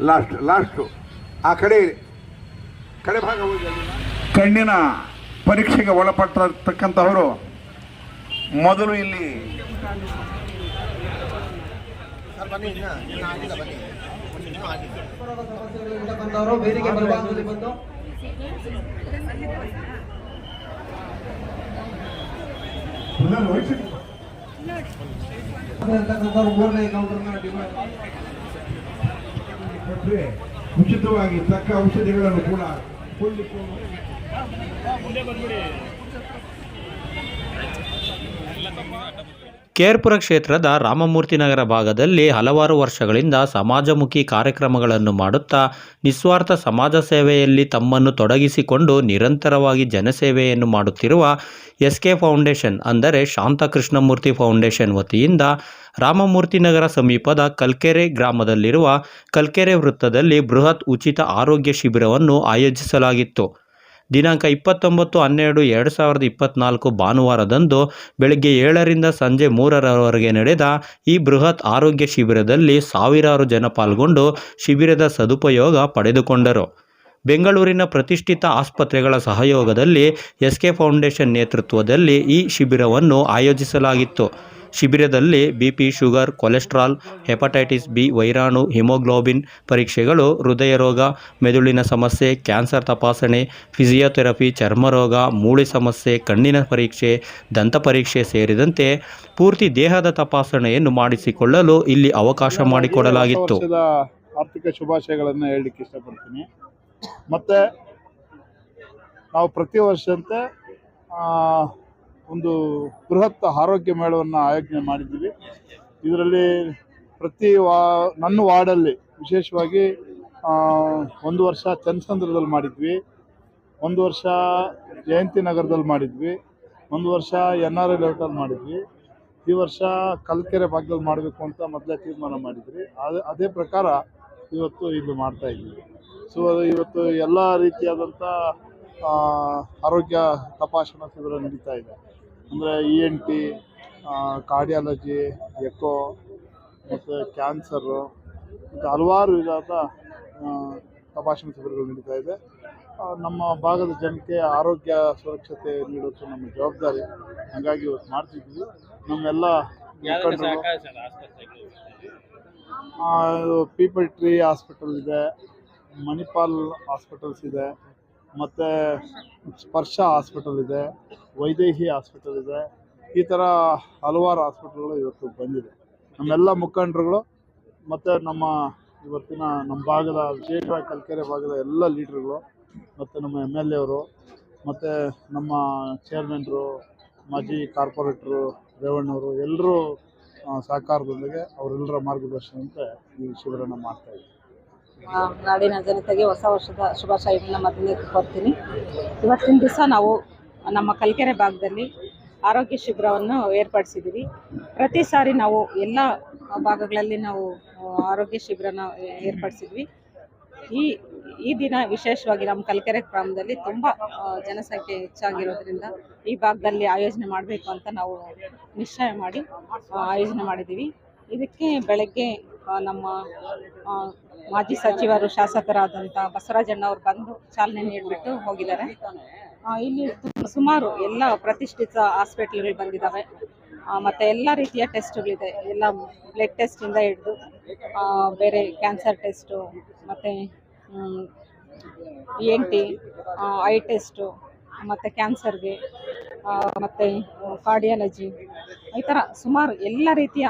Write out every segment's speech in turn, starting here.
Last last ಆ ಕಡೆ ಕಡೆ ಭಾಗ ಕಣ್ಣಿನ ಪರೀಕ್ಷೆಗೆ ಒಳಪಟ್ಟಿರ್ತಕ್ಕಂಥವರು ಮೊದಲು ಇಲ್ಲಿ ಮೂರನೇ ಕೌಂಟರ್ನ ಡಿಮಾಂಡ್ ಕೊಟ್ರೆ ಉಚಿತವಾಗಿ ತಕ್ಕ ಔಷಧಿಗಳನ್ನು ಕೂಡ ಕೊಳ್ಳಿಕೊಂಡು ಕೇರ್ಪುರ ಕ್ಷೇತ್ರದ ರಾಮಮೂರ್ತಿ ನಗರ ಭಾಗದಲ್ಲಿ ಹಲವಾರು ವರ್ಷಗಳಿಂದ ಸಮಾಜಮುಖಿ ಕಾರ್ಯಕ್ರಮಗಳನ್ನು ಮಾಡುತ್ತಾ ನಿಸ್ವಾರ್ಥ ಸಮಾಜ ಸೇವೆಯಲ್ಲಿ ತಮ್ಮನ್ನು ತೊಡಗಿಸಿಕೊಂಡು ನಿರಂತರವಾಗಿ ಜನಸೇವೆಯನ್ನು ಮಾಡುತ್ತಿರುವ ಎಸ್ ಕೆ ಫೌಂಡೇಶನ್ ಅಂದರೆ ಶಾಂತಕೃಷ್ಣಮೂರ್ತಿ ಫೌಂಡೇಶನ್ ವತಿಯಿಂದ ರಾಮಮೂರ್ತಿ ನಗರ ಸಮೀಪದ ಕಲ್ಕೆರೆ ಗ್ರಾಮದಲ್ಲಿರುವ ಕಲ್ಕೆರೆ ವೃತ್ತದಲ್ಲಿ ಬೃಹತ್ ಉಚಿತ ಆರೋಗ್ಯ ಶಿಬಿರವನ್ನು ಆಯೋಜಿಸಲಾಗಿತ್ತು. ದಿನಾಂಕ ಇಪ್ಪತ್ತೊಂಬತ್ತು, ಹನ್ನೆರಡು, ಎರಡು ಸಾವಿರದ ಇಪ್ಪತ್ನಾಲ್ಕು ಭಾನುವಾರದಂದು ಬೆಳಗ್ಗೆ ಏಳರಿಂದ ಸಂಜೆ ಮೂರರವರೆಗೆ ನಡೆದ ಈ ಬೃಹತ್ ಆರೋಗ್ಯ ಶಿಬಿರದಲ್ಲಿ ಸಾವಿರಾರು ಜನ ಪಾಲ್ಗೊಂಡು ಶಿಬಿರದ ಸದುಪಯೋಗ ಪಡೆದುಕೊಂಡರು. ಬೆಂಗಳೂರಿನ ಪ್ರತಿಷ್ಠಿತ ಆಸ್ಪತ್ರೆಗಳ ಸಹಯೋಗದಲ್ಲಿ ಎಸ್ ಕೆ ಫೌಂಡೇಶನ್ ನೇತೃತ್ವದಲ್ಲಿ ಈ ಶಿಬಿರವನ್ನು ಆಯೋಜಿಸಲಾಗಿತ್ತು. ಶಿಬಿರದಲ್ಲಿ BP sugar cholesterol hepatitis B ವೈರಾಣು ಹಿಮೋಗ್ಲೋಬಿನ್ ಪರೀಕ್ಷೆಗಳು ಹೃದಯ ರೋಗ ಮೆದುಳಿನ ಸಮಸ್ಯೆ ಕ್ಯಾನ್ಸರ್ ತಪಾಸಣೆ ಫಿಸಿಯೋಥೆರಪಿ ಚರ್ಮರೋಗ ಮೂಳೆ ಸಮಸ್ಯೆ ಕಣ್ಣಿನ ಪರೀಕ್ಷೆ ದಂತ ಪರೀಕ್ಷೆ ಸೇರಿದಂತೆ ಪೂರ್ತಿ ದೇಹದ ತಪಾಸಣೆಯನ್ನು ಮಾಡಿಸಿಕೊಳ್ಳಲು ಇಲ್ಲಿ ಅವಕಾಶ ಮಾಡಿಕೊಡಲಾಗಿತ್ತು. ಆರ್ಥಿಕ ಶುಭಾಶಯಗಳನ್ನು ಹೇಳಲಿಕ್ಕೆ ಇಷ್ಟಪಡ್ತೀನಿ. ಮತ್ತು ನಾವು ಪ್ರತಿ ವರ್ಷಂತೆ ಒಂದು ಬೃಹತ್ ಆರೋಗ್ಯ ಮೇಳವನ್ನು ಆಯೋಜನೆ ಮಾಡಿದ್ದೀವಿ. ಇದರಲ್ಲಿ ಪ್ರತಿ ವಾ, ನನ್ನ ವಾರ್ಡಲ್ಲಿ ವಿಶೇಷವಾಗಿ ಒಂದು ವರ್ಷ ಚನ್ನಸಂದ್ರದಲ್ಲಿ ಮಾಡಿದ್ವಿ. ಒಂದು ವರ್ಷ ಜಯಂತಿ ನಗರದಲ್ಲಿ ಮಾಡಿದ್ವಿ. ಒಂದು ವರ್ಷ ಎನ್ ಆರ್ ಲೇಔಟಲ್ಲಿ ಮಾಡಿದ್ವಿ. ಈ ವರ್ಷ ಕಲ್ಕೆರೆ ಭಾಗದಲ್ಲಿ ಮಾಡಬೇಕು ಅಂತ ಮೊದಲೇ ತೀರ್ಮಾನ ಮಾಡಿದ್ವಿ. ಅದೇ ಅದೇ ಪ್ರಕಾರ ಇವತ್ತು ಇಲ್ಲಿ ಮಾಡ್ತಾ ಇದ್ದೀವಿ. ಸೊ ಇವತ್ತು ಎಲ್ಲ ರೀತಿಯಾದಂಥ ಆರೋಗ್ಯ ತಪಾಸಣಾ ಶಿಬಿರ ನಡೀತಾ ಇದೆ. ಅಂದರೆ E N T cardiology echo ಮತ್ತು ಕ್ಯಾನ್ಸರು ಮತ್ತು ಹಲವಾರು ವಿಧದ ತಪಾಸಣಾ ಶಿಬಿರಗಳು ನಡೀತಾ ಇದೆ. ನಮ್ಮ ಭಾಗದ ಜನಕ್ಕೆ ಆರೋಗ್ಯ ಸುರಕ್ಷತೆ ನೀಡೋದು ನಮ್ಮ ಜವಾಬ್ದಾರಿ. ಹಾಗಾಗಿ ಇವತ್ತು ಮಾಡ್ತಿದ್ವಿ. ನಮ್ಮೆಲ್ಲ ಪೀಪಲ್ ಟ್ರೀ ಹಾಸ್ಪಿಟಲ್ ಇದೆ ಮಣಿಪಾಲ್ ಹಾಸ್ಪಿಟಲ್ಸ್ ಇದೆ. ಮತ್ತು ಸ್ಪರ್ಶ ಹಾಸ್ಪಿಟಲ್ ಇದೆ, ವೈದೇಹಿ ಹಾಸ್ಪಿಟಲ್ ಇದೆ, ಈ ಥರ ಹಲವಾರು ಹಾಸ್ಪಿಟಲ್ಗಳು ಇವತ್ತು ಬಂದಿದೆ. ನಮ್ಮೆಲ್ಲ ಮುಖಂಡರುಗಳು ಮತ್ತು ನಮ್ಮ ಇವತ್ತಿನ ನಮ್ಮ ಭಾಗದ ವಿಶೇಷವಾಗಿ ಕಲ್ಕೆರೆ ಭಾಗದ ಎಲ್ಲ ಲೀಡ್ರುಗಳು ಮತ್ತು ನಮ್ಮ ಎಂ ಎಲ್ ಎವರು ಮತ್ತು ನಮ್ಮ ಚೇರ್ಮನ್ರು ಮಾಜಿ ಕಾರ್ಪೊರೇಟ್ರು ರೇವಣ್ಣವರು ಎಲ್ಲರೂ ಸಹಕಾರದೊಂದಿಗೆ ಅವರೆಲ್ಲರ ಮಾರ್ಗದರ್ಶನದಂತೆ ಈ ಶಿಬಿರನ ಮಾಡ್ತಾಯಿದ್ದೀವಿ ನಾಡಿನ ಜನತೆಗೆ ಹೊಸ ವರ್ಷದ ಶುಭಾಶಯಗಳನ್ನ ಮೊದಲನೇ ಕೊಡ್ತೀನಿ. ಇವತ್ತಿನ ದಿವಸ ನಾವು ನಮ್ಮ ಕಲ್ಕೆರೆ ಭಾಗದಲ್ಲಿ ಆರೋಗ್ಯ ಶಿಬಿರವನ್ನು ಏರ್ಪಡಿಸಿದ್ದೀವಿ. ಪ್ರತಿ ಸಾರಿ ನಾವು ಎಲ್ಲ ಭಾಗಗಳಲ್ಲಿ ನಾವು ಆರೋಗ್ಯ ಶಿಬಿರನ ಏರ್ಪಡಿಸಿದ್ವಿ. ಈ ಈ ದಿನ ವಿಶೇಷವಾಗಿ ನಮ್ಮ ಕಲ್ಕೆರೆ ಗ್ರಾಮದಲ್ಲಿ ತುಂಬ ಜನಸಂಖ್ಯೆ ಹೆಚ್ಚಾಗಿರೋದ್ರಿಂದ ಈ ಭಾಗದಲ್ಲಿ ಆಯೋಜನೆ ಮಾಡಬೇಕು ಅಂತ ನಾವು ನಿಶ್ಚಯ ಮಾಡಿ ಆಯೋಜನೆ ಮಾಡಿದ್ದೀವಿ. ಇದಕ್ಕೆ ಬೆಳಗ್ಗೆ ನಮ್ಮ ಮಾಜಿ ಸಚಿವರು ಶಾಸಕರಾದಂಥ ಬಸವರಾಜಣ್ಣ ಅವರು ಬಂದು ಚಾಲನೆ ನೀಡಿಬಿಟ್ಟು ಹೋಗಿದ್ದಾರೆ. ಇಲ್ಲಿ ಸುಮಾರು ಎಲ್ಲ ಪ್ರತಿಷ್ಠಿತ ಹಾಸ್ಪಿಟ್ಲ್ಗಳು ಬಂದಿದ್ದಾವೆ ಮತ್ತೆ ಎಲ್ಲ ರೀತಿಯ ಟೆಸ್ಟ್ಗಳಿದೆ. ಎಲ್ಲ ಬ್ಲಡ್ ಟೆಸ್ಟಿಂದ ಹಿಡಿದು ಬೇರೆ ಕ್ಯಾನ್ಸರ್ ಟೆಸ್ಟು, ಮತ್ತೆ E N T eye test, ಮತ್ತು ಕ್ಯಾನ್ಸರ್ಗೆ ಮತ್ತು ಕಾರ್ಡಿಯಾಲಜಿ, ಈ ಥರ ಸುಮಾರು ಎಲ್ಲ ರೀತಿಯ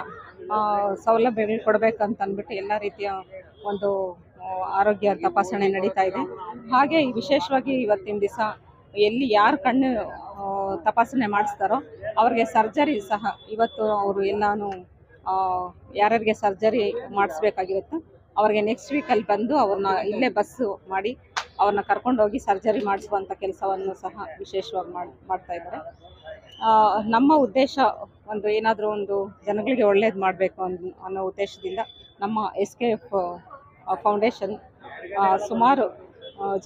ಸೌಲಭ್ಯಗಳು ಕೊಡಬೇಕಂತ ಅಂದ್ಬಿಟ್ಟು ಎಲ್ಲ ರೀತಿಯ ಒಂದು ಆರೋಗ್ಯ ತಪಾಸಣೆ ನಡೀತಾ ಇದೆ. ಹಾಗೆ ವಿಶೇಷವಾಗಿ ಇವತ್ತಿನ ದಿವಸ ಎಲ್ಲಿ ಯಾರು ಕಣ್ಣು ತಪಾಸಣೆ ಮಾಡಿಸ್ತಾರೋ ಅವ್ರಿಗೆ ಸರ್ಜರಿ ಸಹ ಇವತ್ತು ಅವರು ಎಲ್ಲಾನು ಯಾರ್ಯಾರಿಗೆ ಸರ್ಜರಿ ಮಾಡಿಸ್ಬೇಕಾಗಿರುತ್ತೆ ಅವ್ರಿಗೆ ನೆಕ್ಸ್ಟ್ ವೀಕಲ್ಲಿ ಬಂದು ಅವ್ರನ್ನ ಇಲ್ಲೇ ಬಸ್ಸು ಮಾಡಿ ಅವ್ರನ್ನ ಕರ್ಕೊಂಡೋಗಿ ಸರ್ಜರಿ ಮಾಡಿಸುವಂಥ ಕೆಲಸವನ್ನು ಸಹ ವಿಶೇಷವಾಗಿ ಮಾಡಿ, ಮಾಡ್ತಾ ಇದ್ದಾರೆ. ನಮ್ಮ ಉದ್ದೇಶ ಒಂದು ಏನಾದರೂ ಒಂದು ಜನಗಳಿಗೆ ಒಳ್ಳೇದು ಮಾಡಬೇಕು ಅನ್, ಅನ್ನೋ ಉದ್ದೇಶದಿಂದ ನಮ್ಮ ಎಸ್ ಕೆ ಎಫ್ ಫೌಂಡೇಶನ್ ಸುಮಾರು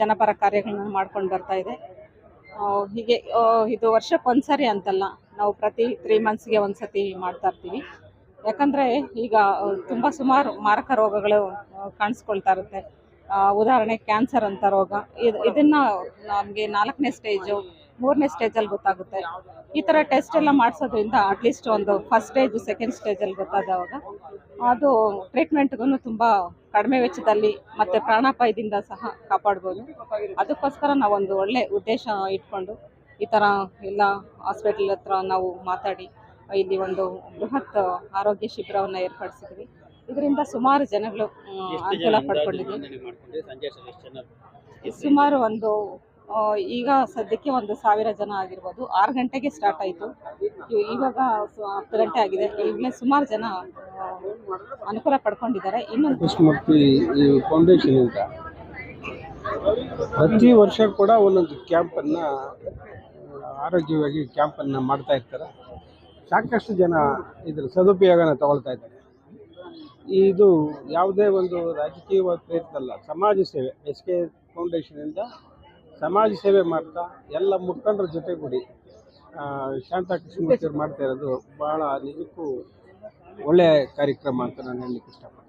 ಜನಪರ ಕಾರ್ಯಗಳನ್ನು ಮಾಡ್ಕೊಂಡು ಬರ್ತಾ ಇದೆ. ಹೀಗೆ ಇದು ಇದು ವರ್ಷಕ್ಕೊಂದ್ಸರಿ ಅಂತಲ್ಲ, ನಾವು ಪ್ರತಿ ತ್ರೀ ಮಂತ್ಸ್ಗೆ ಒಂದು ಸತಿ ಮಾಡ್ತಾ ಇರ್ತೀವಿ. ಯಾಕಂದರೆ ಈಗ ತುಂಬ ಸುಮಾರು ಮಾರಕ ರೋಗಗಳು ಕಾಣಿಸ್ಕೊಳ್ತಾ ಇರುತ್ತೆ. ಉದಾಹರಣೆ ಕ್ಯಾನ್ಸರ್ ಅಂತ ರೋಗ, ಇದು, ಇದನ್ನು ನಮಗೆ ನಾಲ್ಕನೇ ಸ್ಟೇಜು, ಮೂರನೇ ಸ್ಟೇಜಲ್ಲಿ ಗೊತ್ತಾಗುತ್ತೆ. ಈ ಥರ ಟೆಸ್ಟ್ ಎಲ್ಲ ಮಾಡಿಸೋದ್ರಿಂದ ಅಟ್ಲೀಸ್ಟ್ ಒಂದು ಫಸ್ಟ್ ಸ್ಟೇಜು ಸೆಕೆಂಡ್ ಸ್ಟೇಜಲ್ಲಿ ಗೊತ್ತಾದವಾಗ ಅದು ಟ್ರೀಟ್ಮೆಂಟ್ಗೂ ತುಂಬ ಕಡಿಮೆ ವೆಚ್ಚದಲ್ಲಿ ಮತ್ತು ಪ್ರಾಣಾಪಾಯದಿಂದ ಸಹ ಕಾಪಾಡ್ಬೋದು. ಅದಕ್ಕೋಸ್ಕರ ನಾವೊಂದು ಒಳ್ಳೆ ಉದ್ದೇಶ ಇಟ್ಕೊಂಡು ಈ ಥರ ಎಲ್ಲ ಹಾಸ್ಪಿಟಲ್ ಹತ್ರ ನಾವು ಮಾತಾಡಿ ಇಲ್ಲಿ ಒಂದು ಬೃಹತ್ ಆರೋಗ್ಯ ಶಿಬಿರವನ್ನು ಏರ್ಪಡಿಸಿದ್ವಿ. ಇದರಿಂದ ಸುಮಾರು ಜನಗಳು ಅನುಕೂಲ ಪಡ್ಕೊಂಡಿದ್ವಿ ಸುಮಾರು ಒಂದು ಈಗ ಸದ್ಯಕ್ಕೆ ಒಂದು ಸಾವಿರ ಜನ ಆಗಿರ್ಬೋದು. ಆರು ಗಂಟೆಗೆ ಸ್ಟಾರ್ಟ್ ಆಯಿತು. ಇವಾಗ ಹತ್ತು ಗಂಟೆ ಆಗಿದೆ. ಈಗಲೇ ಸುಮಾರು ಜನ ಅನುಕೂಲ ಪಡ್ಕೊಂಡಿದ್ದಾರೆ. ಇನ್ನೊಂದು ಕೃಷ್ಣಮೂರ್ತಿ ಈ ಫೌಂಡೇಶನಿಂದ ಪ್ರತಿ ವರ್ಷ ಕೂಡ ಒಂದೊಂದು ಕ್ಯಾಂಪನ್ನು ಆರೋಗ್ಯವಾಗಿ ಕ್ಯಾಂಪನ್ನು ಮಾಡ್ತಾ ಇರ್ತಾರೆ. ಸಾಕಷ್ಟು ಜನ ಇದರ ಸದುಪಯೋಗನ ತಗೊಳ್ತಾ ಇದ್ದಾರೆ. ಇದು ಯಾವುದೇ ಒಂದು ರಾಜಕೀಯ ಪ್ರೇರಿತಲ್ಲ ಸಮಾಜ ಸೇವೆ, ಎಸ್ ಕೆ ಫೌಂಡೇಶನಿಂದ ಸಮಾಜ ಸೇವೆ ಮಾಡ್ತಾ ಎಲ್ಲ ಮುಖಂಡರ ಜೊತೆಗೂಡಿ ಕೃಷ್ಣಮೂರ್ತಿ ಅವ್ರು ಮಾಡ್ತಾ ಇರೋದು ಭಾಳ ನಿಜಕ್ಕೂ ಒಳ್ಳೆಯ ಕಾರ್ಯಕ್ರಮ ಅಂತ ನಾನು ಹೇಳಲಿಕ್ಕೆ ಇಷ್ಟಪಡ್ತೀನಿ.